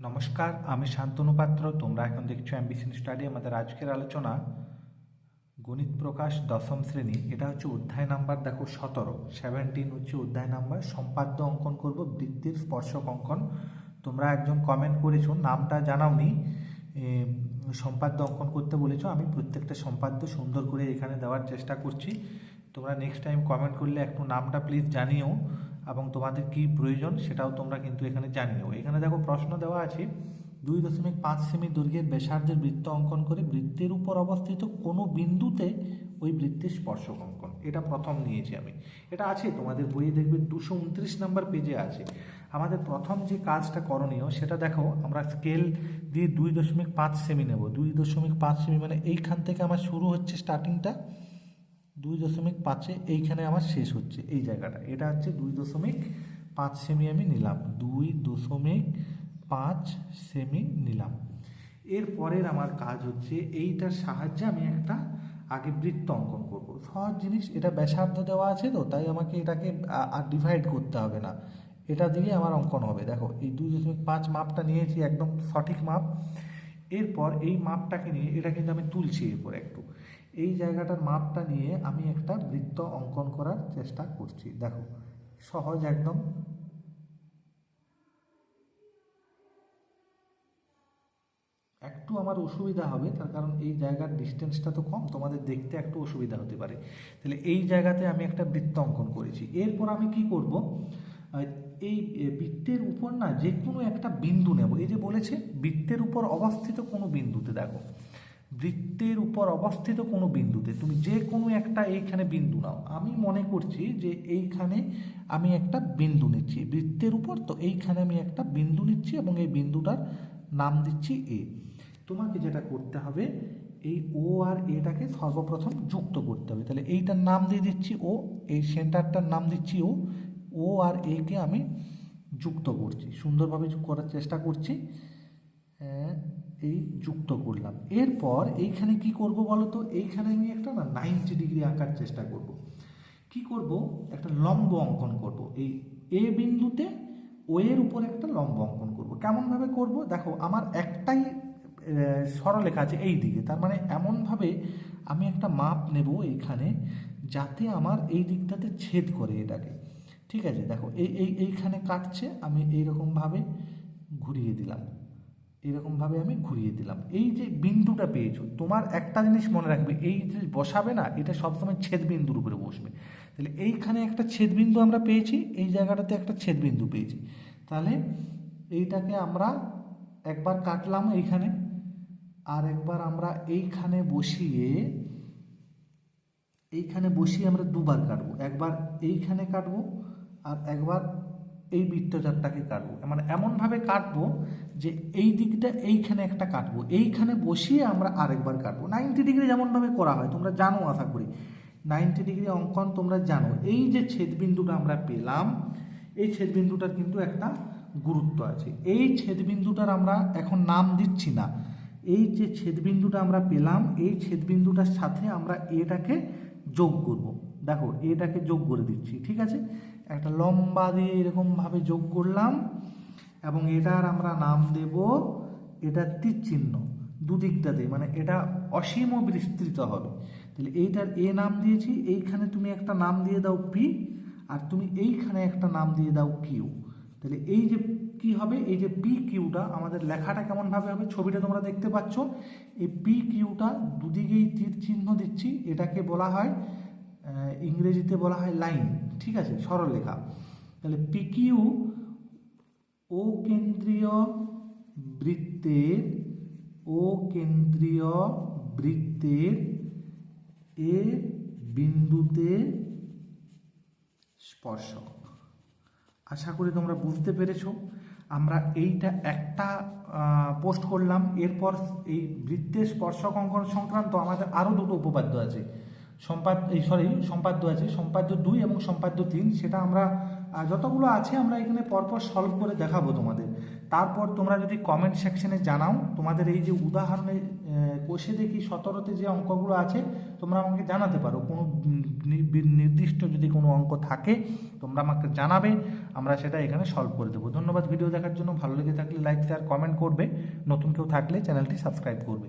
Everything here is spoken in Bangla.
নমস্কার, আমি শান্তনু পাত্র। তোমরা এখন দেখছ অ্যাম্বিশন স্টাডি, আমাদের আজকের আলোচনা গণিত প্রকাশ দশম শ্রেণি। এটা হচ্ছে অধ্যায় নাম্বার, দেখো সতেরো। সেভেন্টিন হচ্ছে অধ্যায় নাম্বার। সম্পাদ্য অঙ্কন করব, বৃত্তির স্পর্শক অঙ্কন। তোমরা একজন কমেন্ট করেছ, নামটা জানাওনি। সম্পাদ্য অঙ্কন করতে বলেছ, আমি প্রত্যেকটা সম্পাদ্য সুন্দর করে এখানে দেওয়ার চেষ্টা করছি। তোমরা নেক্সট টাইম কমেন্ট করলে একটু নামটা প্লিজ জানিও। এবং তোমাদের কি প্রয়োজন সেটাও তোমরা কিন্তু এখানে জানিও এখানে দেখো প্রশ্ন দেওয়া আছে, দুই দশমিক পাঁচ সেমি দৈর্ঘ্যের ব্যাসার্ধের বৃত্ত অঙ্কন করে বৃত্তের উপর অবস্থিত কোনো বিন্দুতে ওই বৃত্তের স্পর্শক অঙ্কন। এটা প্রথম নিয়েছি আমি। এটা আছে, তোমাদের বইয়ে দেখবে দুশো উনত্রিশ নম্বর পেজে আছে। আমাদের প্রথম যে কাজটা করণীয় সেটা দেখো, আমরা স্কেল দিয়ে দুই দশমিক পাঁচ সেমি নেব। দুই দশমিক পাঁচ সেমি মানে এইখান থেকে আমার শুরু হচ্ছে স্টার্টিংটা দুই দশমিক পাঁচে এইখানে আমার শেষ হচ্ছে, এই জায়গাটা। এটা হচ্ছে দুই দশমিক পাঁচ সেমি আমি নিলাম। দুই দশমিক পাঁচ সেমি নিলাম। এর পরের আমার কাজ হচ্ছে এইটার সাহায্যে আমি একটা আগে বৃত্ত অঙ্কন করব। সহজ জিনিস, এটা ব্যাসার্ধ দেওয়া আছে তো, তাই আমাকে এটাকে আর ডিভাইড করতে হবে না। এটা দিয়ে আমার অঙ্কন হবে। দেখো, এই দুই দশমিক পাঁচ মাপটা নিয়েছি, একদম সঠিক মাপ। এরপর এই মাপটাকে নিয়ে, এটা কিন্তু আমি তুলছি এরপর একটু। এই জায়গাটার মাপটা নিয়ে আমি একটা বৃত্ত অঙ্কন করার চেষ্টা করছি। দেখো, সহজ একদম। একটু আমার অসুবিধা হবে, তার কারণ এই জায়গার ডিস্টেন্সটা তো কম, তোমাদের দেখতে একটু অসুবিধা হতে পারে। তাহলে এই জায়গাতে আমি একটা বৃত্ত অঙ্কন করেছি। এরপর আমি কি করব? এই বৃত্তের উপর না যে কোনো একটা বিন্দু নেব। এই যে বলেছে, বৃত্তের উপর অবস্থিত কোনো বিন্দুতে, দেখো। বৃত্তের উপর অবস্থিত কোনো বিন্দুতে, তুমি যে কোনো একটা এইখানে বিন্দু নাও। আমি মনে করছি যে এইখানে আমি একটা বিন্দু নিচ্ছি, বৃত্তের উপর, তো এইখানে আমি একটা বিন্দু নিচ্ছি এবং এই বিন্দুটার নাম দিচ্ছি এ। তোমাকে যেটা করতে হবে, এই ও আর এটাকে সর্বপ্রথম যুক্ত করতে হবে। তাহলে এইটার নাম দিয়ে দিচ্ছি ও, এই সেন্টারটার নাম দিচ্ছি ও ও আর এ কে আমি যুক্ত করছি। সুন্দরভাবে করার চেষ্টা করছি। এই যুক্ত করলাম। এরপর এইখানে কি করব বলো তো এইখানে আমি একটা না নাইনটি ডিগ্রি আঁকার চেষ্টা করব। কি করব? একটা লম্ব অঙ্কন করব। এই এ বিন্দুতে ও এর উপর একটা লম্ব অঙ্কন করব। কেমনভাবে করব? দেখো আমার একটাই আহ, সরলরেখা আছে এই দিকে। তার মানে এমনভাবে আমি একটা মাপ নেব এইখানে যাতে আমার এই দিকটাতে ছেদ করে এটাকে। ঠিক আছে? দেখো এই এইখানে কাটছে আমি এইরকমভাবে ঘুরিয়ে দিলাম। এরকমভাবে আমি ঘুরিয়ে দিলাম। এই যে বিন্দুটা পেয়েছ, তোমার একটা জিনিস মনে রাখবে, এই যে বসাবে না, এটা সবসময় ছেদ বিন্দুর উপরে বসবে। তাহলে এইখানে একটা ছেদ বিন্দু আমরা পেয়েছি, এই জায়গাটাতে একটা ছেদ বিন্দু পেয়েছি। তাহলে এইটাকে আমরা একবার কাটলাম এইখানে, আর একবার আমরা এইখানে বসিয়ে এইখানে বসিয়ে আমরা দুবার কাটবো। একবার এইখানে কাটবো, আর একবার এই বৃত্তচারটাকে কাটবো। মানে এমনভাবে কাটবো যে এই দিকটা এইখানে একটা কাটবো। এইখানে বসিয়ে আমরা আরেকবার কাটবো। নাইনটি ডিগ্রি যেমনভাবে করা হয়, তোমরা জানো আশা করি। নাইনটি ডিগ্রি অঙ্কন তোমরা জানো। এই যে ছেদবিন্দুটা আমরা পেলাম, এই ছেদবিন্দুটার কিন্তু একটা গুরুত্ব আছে। এই ছেদবিন্দুটার আমরা এখন নাম দিচ্ছি না। এই যে ছেদবিন্দুটা আমরা পেলাম, এই ছেদবিন্দুটার সাথে আমরা এটাকে যোগ করব। দেখো, এটাকে যোগ করে দিচ্ছি, ঠিক আছে? একটা লম্বা দিয়ে এরকমভাবে যোগ করলাম, এবং এটার আমরা নাম দেব, এটা তীর চিহ্ন দুদিকটাতে মানে এটা অসীম বিস্তৃত হবে। তাহলে এইটার এ নাম দিয়েছি, এইখানে তুমি একটা নাম দিয়ে দাও পি আর তুমি এইখানে একটা নাম দিয়ে দাও কিউ তাহলে এই যে কি হবে, এই যে পি কিউটা আমাদের লেখাটা কেমনভাবে হবে, ছবিটা তোমরা দেখতে পাচ্ছ। এই পি কিউটা দুদিকেই তীর চিহ্ন দিচ্ছি, এটাকে বলা হয় ইংরেজিতে বলা হয় লাইন, ঠিক আছে? সরলরেখা তাহলে পিকিউ ও কেন্দ্রীয় বৃত্তের ও কেন্দ্রীয় বৃত্তের এ বিন্দুতে স্পর্শক। আশা করি তোমরা বুঝতে পেরেছ। আমরা এইটা একটা পোস্ট করলাম। এরপর এই বৃত্তের স্পর্শক অঙ্কন সংক্রান্ত আমাদের আরও দুটো উপপাদ্য আছে। সম্পাদ, এই সরি সম্পাদ্য আছে, সম্পাদ্য দুই এবং সম্পাদ্য তিন, সেটা আমরা যতগুলো আছে আমরা এখানে পরপর সলভ করে দেখাবো তোমাদের। তারপর তোমরা যদি কমেন্ট সেকশনে জানাও, তোমাদের এই যে উদাহরণে কষে দেখি সতেরোতে যে অঙ্কগুলো আছে, তোমরা আমাকে জানাতে পারো। কোনো নির্দিষ্ট যদি কোনো অঙ্ক থাকে, তোমরা আমাকে জানাবে, আমরা সেটা এখানে সলভ করে দেবো। ধন্যবাদ ভিডিও দেখার জন্য। ভালো লেগে থাকলে লাইক শেয়ার কমেন্ট করবে। নতুন কেউ থাকলে চ্যানেলটি সাবস্ক্রাইব করবে।